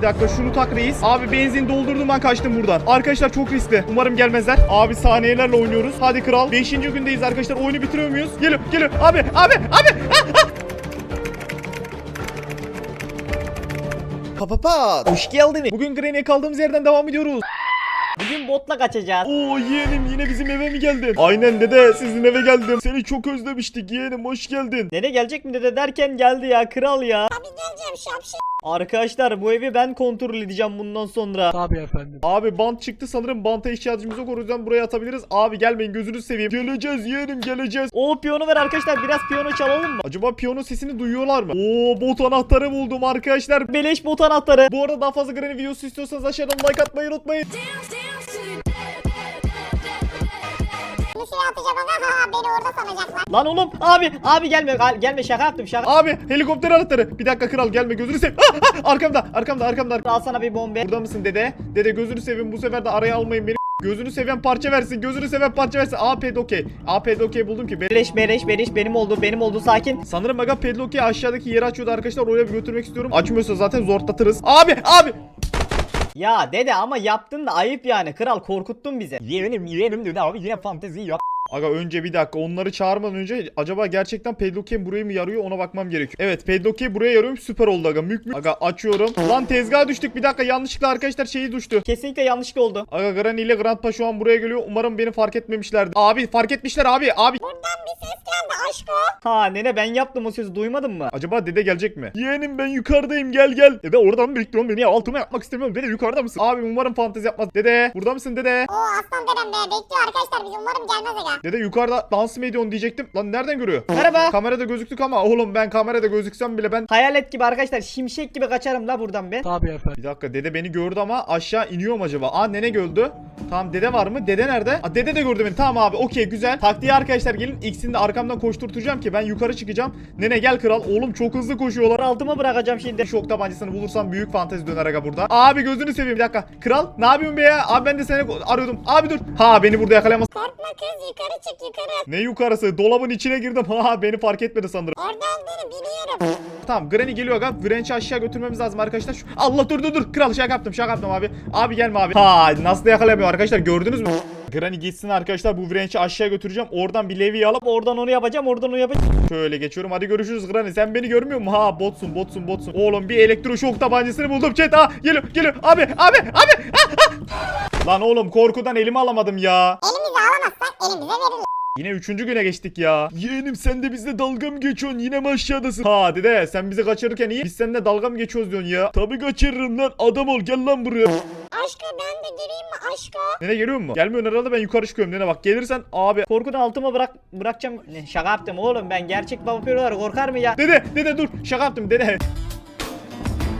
Bir dakika şunu tak reis. Abi benzin doldurdum ben kaçtım buradan. Arkadaşlar çok riskli. Umarım gelmezler. Abi saniyelerle oynuyoruz. Hadi kral. Beşinci gündeyiz arkadaşlar. Oyunu bitiriyor muyuz? Geliyor geliyor. Abi abi abi. Ah, ah. Papapat. Hoş geldin. Bugün Granny'e kaldığımız yerden devam ediyoruz. Bugün botla kaçacağız. Oo yeğenim yine bizim eve mi geldin? Aynen dede sizin eve geldim. Seni çok özlemiştik yeğenim hoş geldin. Dede gelecek mi dede derken geldi ya kral ya. Abi geleceğim şapşik. Arkadaşlar bu evi ben kontrol edeceğim bundan sonra. Tabii efendim. Abi bant çıktı sanırım banta ihtiyacımız yok o yüzden buraya atabiliriz. Abi gelmeyin gözünüzü seveyim. Geleceğiz yeğenim geleceğiz. O piyonu ver arkadaşlar biraz piyano çalalım mı? Acaba piyano sesini duyuyorlar mı? Oo bot anahtarı buldum arkadaşlar. Beleş bot anahtarı. Bu arada daha fazla Granny videosu istiyorsanız aşağıdan like atmayı unutmayın. Bir şey atacağım ama beni orada sanacaklar. Lan oğlum abi abi gelme Gal- gelme şaka yaptım şaka. Abi helikopter anahtarı. Bir dakika kral gelme gözünü seveyim. Ah, ah, arkamda arkamda arkamda. arkamda. Al sana bir bombe. Burada mısın dede? Dede gözünü seveyim bu sefer de araya almayın beni. Gözünü seven parça versin. Gözünü seven parça versin. Aa pedokey. Aa pedokey buldum ki. Be- Beleş beleş beleş benim oldu benim oldu sakin. Sanırım aga pedokey aşağıdaki yeri açıyordu arkadaşlar. Oraya bir götürmek istiyorum. Açmıyorsa zaten zorlatırız. Abi abi. Ya dede ama yaptın da ayıp yani kral korkuttun bizi. Yeğenim yeğenim dedi abi yine fantezi yap. Aga önce bir dakika onları çağırmadan önce acaba gerçekten pedokey burayı mı yarıyor ona bakmam gerekiyor. Evet pedokey buraya yarıyormuş süper oldu aga mük mük. Aga açıyorum. Lan tezgaha düştük bir dakika yanlışlıkla arkadaşlar şeyi düştü. Kesinlikle yanlışlık oldu. Aga Granny ile Grandpa şu an buraya geliyor. Umarım beni fark etmemişlerdi. Abi fark etmişler abi. Abi. Buradan bir ses geldi aşko. Ha nene ben yaptım o sözü duymadın mı? Acaba dede gelecek mi? Yeğenim ben yukarıdayım gel gel. Dede oradan bekliyorum beni altıma yapmak istemiyorum. Dede yukarıda mısın? Abi umarım fantezi yapmaz. Dede burada mısın dede? Oo aslan dedem be bekliyor arkadaşlar bizi umarım gelmez aga. Dede yukarıda dans mı ediyorsun diyecektim. Lan nereden görüyor? Merhaba. Kamerada gözüktük ama oğlum ben kamerada gözüksem bile ben... Hayalet gibi arkadaşlar şimşek gibi kaçarım la buradan ben. Tabii efendim. Bir dakika dede beni gördü ama aşağı iniyor mu acaba? Aa nene gördü. Tamam dede var mı? Dede nerede? Aa dede de gördü beni. Tamam abi okey güzel. Taktiği arkadaşlar gelin. X'ini de arkamdan koşturtacağım ki ben yukarı çıkacağım. Nene gel kral. Oğlum çok hızlı koşuyorlar. Altıma bırakacağım şimdi. Şok tabancasını bulursam büyük fantezi döner aga burada. Abi gözünü seveyim bir dakika. Kral ne yapıyorsun be ya? Abi ben de seni arıyordum. Abi dur. Ha beni burada yakalayamaz. Korkma kız yukarı çık yukarı. Ne yukarısı? Dolabın içine girdim. Ha beni fark etmedi sanırım. Orada olduğunu biliyorum. Tamam Granny geliyor aga. Granny'i aşağı götürmemiz lazım arkadaşlar. Şu... Allah dur dur dur. Kral şaka yaptım şaka yaptım abi. Abi gelme abi. Ha nasıl da yakalayamıyor arkadaşlar gördünüz mü? Granny gitsin arkadaşlar bu Granny'i aşağı götüreceğim. Oradan bir levye alıp Oradan onu yapacağım oradan onu yapacağım. şöyle geçiyorum. Hadi görüşürüz Granny. Sen beni görmüyor musun? Ha botsun botsun botsun. Oğlum bir elektroşok tabancasını buldum. Chat ha geliyor geliyor. Abi abi abi. Ah, ah. Lan oğlum korkudan elimi alamadım ya. Elimizi alamazsak elimize verirler. Yine üçüncü güne geçtik ya. Yeğenim sen de bizle dalga mı geçiyorsun? Yine mi aşağıdasın? Ha dede sen bizi kaçırırken iyi. Biz seninle dalga mı geçiyoruz diyorsun ya? Tabii kaçırırım lan. Adam ol gel lan buraya. Aşko ben de gireyim mi aşko? Nene geliyor mu? Gelmiyorsun herhalde ben yukarı çıkıyorum. Nene bak gelirsen abi. Korkudan altıma bırak bırakacağım. Ne, şaka yaptım oğlum ben gerçek vampirler korkar mı ya? Dede dede dur. Şaka yaptım dede.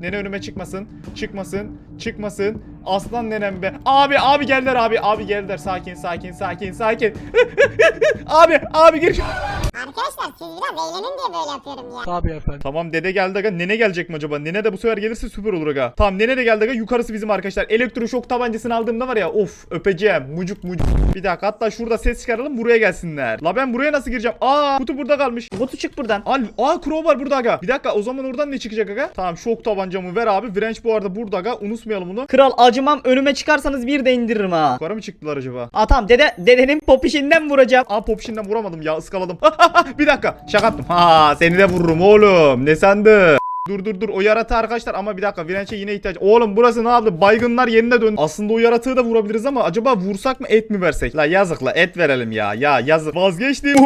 Nene önüme çıkmasın. Çıkmasın. Çıkmasın. Aslan nenem be. Abi abi geldiler abi. Abi geldiler. Sakin sakin sakin sakin. abi abi gir. Arkadaşlar siz biraz eğlenin diye böyle yapıyorum ya. Tabii efendim. Tamam dede geldi aga. Nene gelecek mi acaba? Nene de bu sefer gelirse süper olur aga. Tamam nene de geldi aga. Yukarısı bizim arkadaşlar. Elektroşok tabancasını aldığımda var ya of öpeceğim. Mucuk mucuk. Bir dakika hatta şurada ses çıkaralım buraya gelsinler. La ben buraya nasıl gireceğim? Aa kutu burada kalmış. Botu çık buradan. Al, aa crowbar burada aga. Bir dakika o zaman oradan ne çıkacak aga? Tamam şok tabancamı ver abi. Wrench bu arada burada aga. Unutmayalım bunu. Kral acımam önüme çıkarsanız bir de indiririm ha. Yukarı mı çıktılar acaba? Aa tamam dede dedenin popişinden vuracağım. Aa popişinden vuramadım ya ıskaladım. bir dakika şaka yaptım. Ha seni de vururum oğlum. Ne sandın? Dur dur dur o yaratığı arkadaşlar ama bir dakika Virenç'e yine ihtiyaç. Oğlum burası ne yaptı? Baygınlar yerine döndü. Aslında o yaratığı da vurabiliriz ama acaba vursak mı et mi versek? La yazık la et verelim ya. Ya yazık. Vazgeçtim.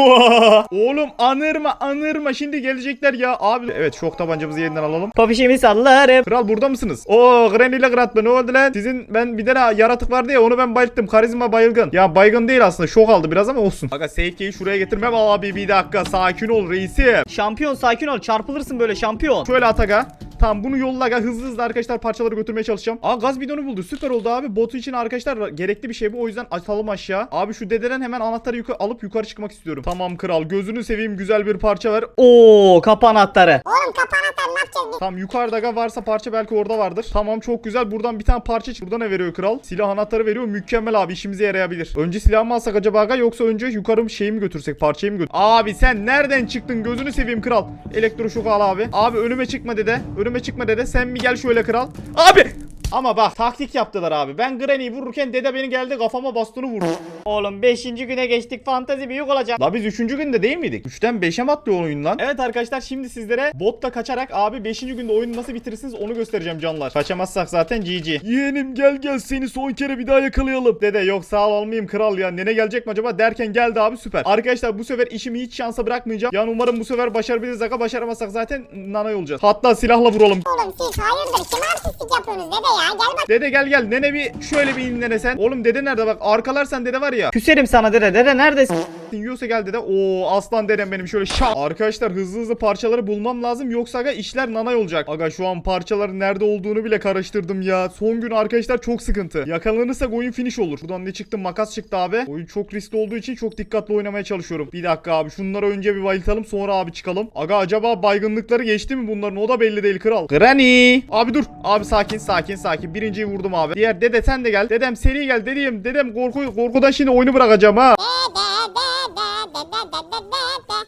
Oğlum anırma anırma şimdi gelecekler ya. Abi evet şok tabancamızı yeniden alalım. Popişimi sallarım. Kral burada mısınız? Oo Granny ile Gratba ne oldu lan? Sizin ben bir tane yaratık vardı ya onu ben bayılttım. Karizma bayılgın. Ya baygın değil aslında şok aldı biraz ama olsun. Aga safe'yi şuraya getirmem abi bir dakika sakin ol reisim. Şampiyon sakin ol çarpılırsın böyle şampiyon. Şöyle at aga. Tamam bunu yolla hızlı hızlı arkadaşlar parçaları götürmeye çalışacağım. Aa gaz bidonu buldu süper oldu abi. Botu için arkadaşlar gerekli bir şey bu o yüzden atalım aşağı. Abi şu dededen hemen anahtarı yukarı alıp yukarı çıkmak istiyorum. Tamam kral gözünü seveyim güzel bir parça ver. Oo kapı anahtarı. Oğlum kapağını atar ne yapacağız? Tamam yukarıda aga varsa parça belki orada vardır. Tamam çok güzel buradan bir tane parça çık. Burada ne veriyor kral? Silah anahtarı veriyor mükemmel abi işimize yarayabilir. Önce silah mı alsak acaba aga yoksa önce yukarı şeyi mi götürsek parçayı mı götür? Abi sen nereden çıktın gözünü seveyim kral. Elektroşoku al abi. Abi önüme çıkma dede. Önüme çıkma dede. Sen bir gel şöyle kral. Abi! Ama bak taktik yaptılar abi. Ben Granny'yi vururken dede beni geldi kafama bastonu vurdu. Oğlum 5. güne geçtik fantezi büyük olacak. La biz 3. günde değil miydik? 3'ten 5'e mi atlıyor oyun lan? Evet arkadaşlar şimdi sizlere botla kaçarak abi 5. günde oyunu nasıl bitirirsiniz onu göstereceğim canlar. Kaçamazsak zaten GG. Yeğenim gel gel seni son kere bir daha yakalayalım. Dede yok sağ ol olmayayım kral ya. Nene gelecek mi acaba derken geldi abi süper. Arkadaşlar bu sefer işimi hiç şansa bırakmayacağım. Yani umarım bu sefer başarabiliriz aga başaramazsak zaten nanay olacağız. Hatta silahla vuralım. Oğlum siz hayırdır kime artistlik yapıyorsunuz dede ya gel bak. Dede gel gel nene bir şöyle bir in nene sen. Oğlum dede nerede bak arkalarsan dede var ya. Küserim sana dede dede neredesin? Yiyorsa gel dede. Oo aslan dedem benim şöyle şak. Arkadaşlar hızlı hızlı parçaları bulmam lazım. Yoksa aga işler nanay olacak. Aga şu an parçaların nerede olduğunu bile karıştırdım ya. Son gün arkadaşlar çok sıkıntı. Yakalanırsak oyun finish olur. Buradan ne çıktı? Makas çıktı abi. Oyun çok riskli olduğu için çok dikkatli oynamaya çalışıyorum. Bir dakika abi şunları önce bir bayıltalım sonra abi çıkalım. Aga acaba baygınlıkları geçti mi bunların? O da belli değil kral. Granny. Abi dur. Abi sakin sakin sakin. Birinciyi vurdum abi. Diğer dede sen de gel. Dedem seri gel dedeyim. Dedem korku korkudan şimdi oyunu bırakacağım ha. De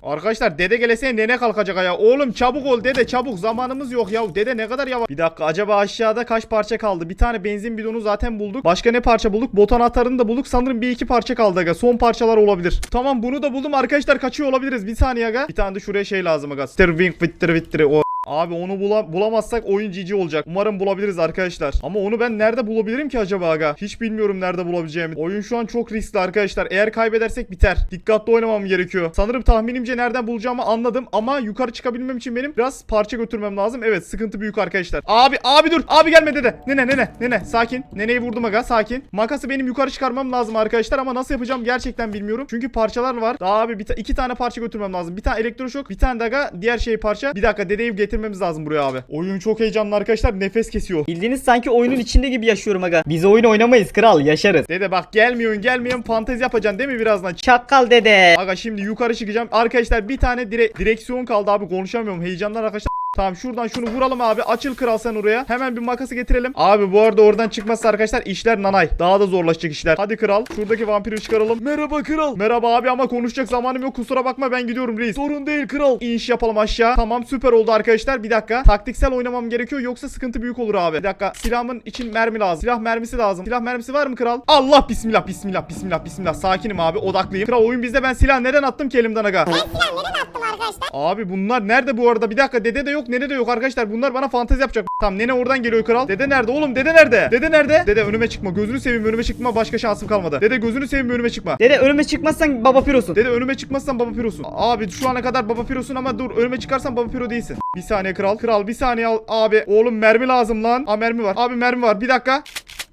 Arkadaşlar dede geleseye nene kalkacak ya. Oğlum çabuk ol dede çabuk zamanımız yok ya. Dede ne kadar yavaş. Bir dakika acaba aşağıda kaç parça kaldı? Bir tane benzin bidonu zaten bulduk. Başka ne parça bulduk? Bot anahtarını da bulduk. Sanırım bir iki parça kaldı aga. Son parçalar olabilir. Tamam bunu da buldum arkadaşlar kaçıyor olabiliriz. Bir saniye aga. Bir tane de şuraya şey lazım aga. Sterwing fittir fittir o. Abi onu bula- bulamazsak oyun GG olacak. Umarım bulabiliriz arkadaşlar. Ama onu ben nerede bulabilirim ki acaba aga? Hiç bilmiyorum nerede bulabileceğimi. Oyun şu an çok riskli arkadaşlar. Eğer kaybedersek biter. Dikkatli oynamam gerekiyor. Sanırım tahminimce nereden bulacağımı anladım ama yukarı çıkabilmem için benim biraz parça götürmem lazım. Evet sıkıntı büyük arkadaşlar. Abi abi dur. Abi gelme dede. Nene nene nene sakin. Neneyi vurdum aga sakin. Makası benim yukarı çıkarmam lazım arkadaşlar ama nasıl yapacağım gerçekten bilmiyorum. Çünkü parçalar var. Abi bir ta- iki tane parça götürmem lazım. Bir tane elektroşok, bir tane de aga diğer şey parça. Bir dakika dedeyi getirmemiz lazım buraya abi. Oyun çok heyecanlı arkadaşlar. Nefes kesiyor. Bildiğiniz sanki oyunun içinde gibi yaşıyorum aga. Biz oyun oynamayız kral yaşarız. Dede bak gelmiyorsun gelmiyorsun fantezi yapacaksın değil mi birazdan? Çakkal dede. Aga şimdi yukarı çıkacağım. Arkadaşlar bir tane dire- direksiyon kaldı abi konuşamıyorum. Heyecandan arkadaşlar. Tamam şuradan şunu vuralım abi. Açıl kral sen oraya. Hemen bir makası getirelim. Abi bu arada oradan çıkmazsa arkadaşlar işler nanay. Daha da zorlaşacak işler. Hadi kral. Şuradaki vampiri çıkaralım. Merhaba kral. Merhaba abi ama konuşacak zamanım yok. Kusura bakma ben gidiyorum reis. Sorun değil kral. İniş yapalım aşağı. Tamam süper oldu arkadaşlar. Bir dakika. Taktiksel oynamam gerekiyor yoksa sıkıntı büyük olur abi. Bir dakika. Silahımın için mermi lazım. Silah mermisi lazım. Silah mermisi var mı kral? Allah bismillah bismillah bismillah bismillah. Sakinim abi. Odaklıyım. Kral oyun bizde. Ben silah neden attım ki elimden aga? Ben silah neden attım arkadaşlar? Abi bunlar nerede bu arada? Bir dakika dede de yok, nene de yok arkadaşlar. Bunlar bana fantezi yapacak. Tamam nene oradan geliyor kral. Dede nerede oğlum? Dede nerede? Dede nerede? Dede önüme çıkma. Gözünü seveyim önüme çıkma. Başka şansım kalmadı. Dede gözünü seveyim önüme çıkma. Dede önüme çıkmazsan baba pirosun. Dede önüme çıkmazsan baba pirosun. Abi şu ana kadar baba pirosun ama dur önüme çıkarsan baba piro değilsin. Bir saniye kral. Kral bir saniye al. Abi oğlum mermi lazım lan. Aa mermi var. Abi mermi var. Bir dakika.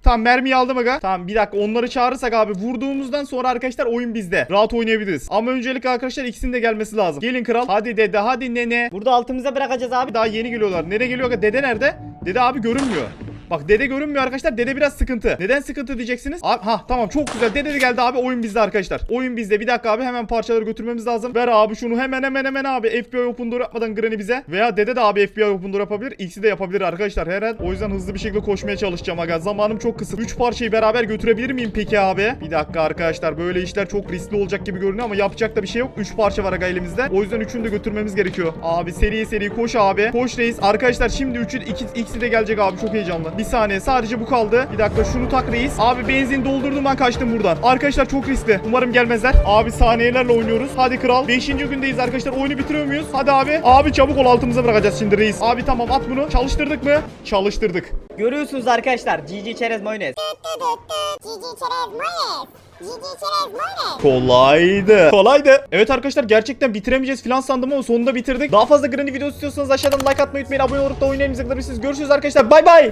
Tamam mermiyi aldım aga. Tamam bir dakika onları çağırırsak abi vurduğumuzdan sonra arkadaşlar oyun bizde. Rahat oynayabiliriz. Ama öncelikle arkadaşlar ikisinin de gelmesi lazım. Gelin kral. Hadi dede hadi nene. Burada altımıza bırakacağız abi. Daha yeni geliyorlar. Nereye geliyor aga? Dede nerede? Dede abi görünmüyor. Bak dede görünmüyor arkadaşlar. Dede biraz sıkıntı. Neden sıkıntı diyeceksiniz? Abi ha tamam çok güzel. Dede de geldi abi. Oyun bizde arkadaşlar. Oyun bizde. Bir dakika abi hemen parçaları götürmemiz lazım. Ver abi şunu hemen hemen hemen abi. FBI open door yapmadan Granny bize. Veya dede de abi FBI open door yapabilir. İkisi de yapabilir arkadaşlar. Her an o yüzden hızlı bir şekilde koşmaya çalışacağım aga. Zamanım çok kısıt. 3 parçayı beraber götürebilir miyim peki abi? Bir dakika arkadaşlar. Böyle işler çok riskli olacak gibi görünüyor ama yapacak da bir şey yok. 3 parça var aga elimizde. O yüzden üçünü de götürmemiz gerekiyor. Abi seri seri koş abi. Koş reis. Arkadaşlar şimdi üçü iki, ikisi de gelecek abi. Çok heyecanlı. Bir saniye sadece bu kaldı. Bir dakika şunu tak reis. Abi benzin doldurdum ben kaçtım buradan. Arkadaşlar çok riskli. Umarım gelmezler. Abi saniyelerle oynuyoruz. Hadi kral. 5. gündeyiz arkadaşlar. Oyunu bitiriyor muyuz? Hadi abi. Abi çabuk ol altımıza bırakacağız şimdi reis. Abi tamam at bunu. Çalıştırdık mı? Çalıştırdık. Görüyorsunuz arkadaşlar. GG çerez mayonez. Cici çerez mayonez. Kolaydı. Kolaydı. Evet arkadaşlar gerçekten bitiremeyeceğiz filan sandım ama sonunda bitirdik. Daha fazla Granny videosu istiyorsanız aşağıdan like atmayı unutmayın. Abone olup da oyun elimize kalabilirsiniz. Görüşürüz arkadaşlar. Bay bay.